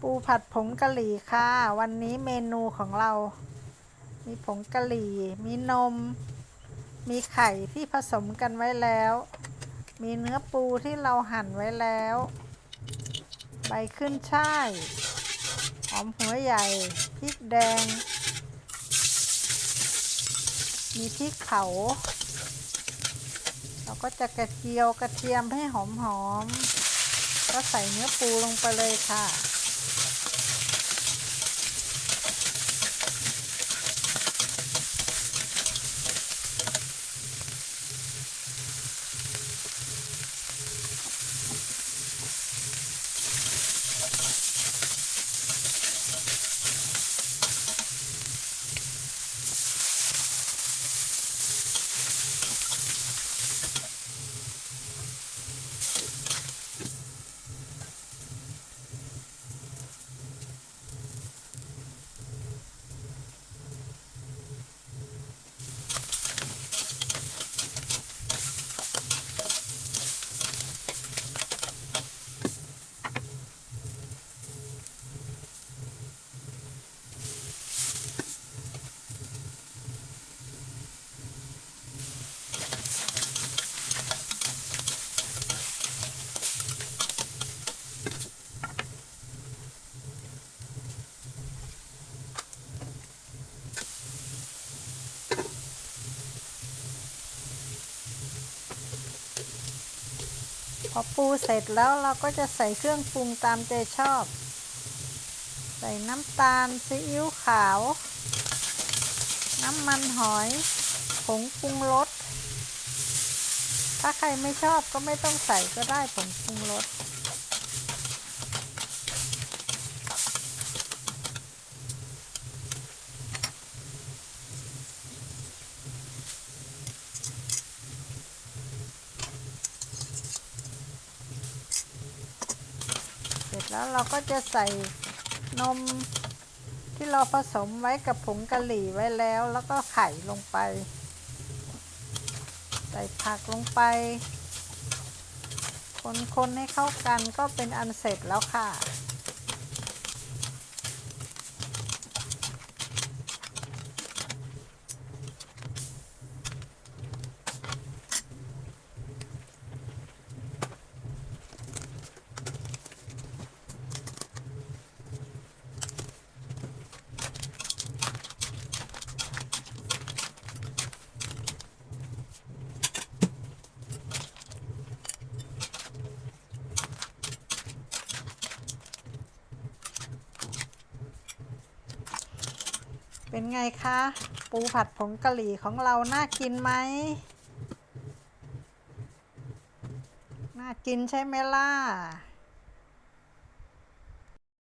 ปูผัดผงกะหรี่ค่ะ วันนี้เมนูของเรา มีผงกะหรี่ มีนม มีไข่ที่ผสมกันไว้แล้ว มีเนื้อปูที่เราหั่นไว้แล้ว ใบขึ้นช่าย หอมหัวใหญ่ พริกแดง มีพริกเผา เราก็จะกระเจียวกระเทียมให้หอมๆก็ใส่เนื้อปูลงไปเลยค่ะ พอปูเสร็จแล้วเราก็จะใส่เครื่องปรุงตามใจชอบ ใส่น้ำตาลซีอิ๊วขาว น้ำมันหอยผงปรุงรสถ้าใครไม่ชอบก็ไม่ต้องใส่ก็ได้ผงปรุงรส แล้วเราก็จะใส่นมที่เราผสมไว้กับผงกะหรี่ไว้แล้ว แล้วก็ไข่ลงไป ใส่ผักลงไป คนๆให้เข้ากันก็เป็นอันเสร็จแล้วค่ะ เป็นไงคะ ปูผัดผงกะหรี่ของเราน่ากินไหม น่ากินใช่ไหมล่ะ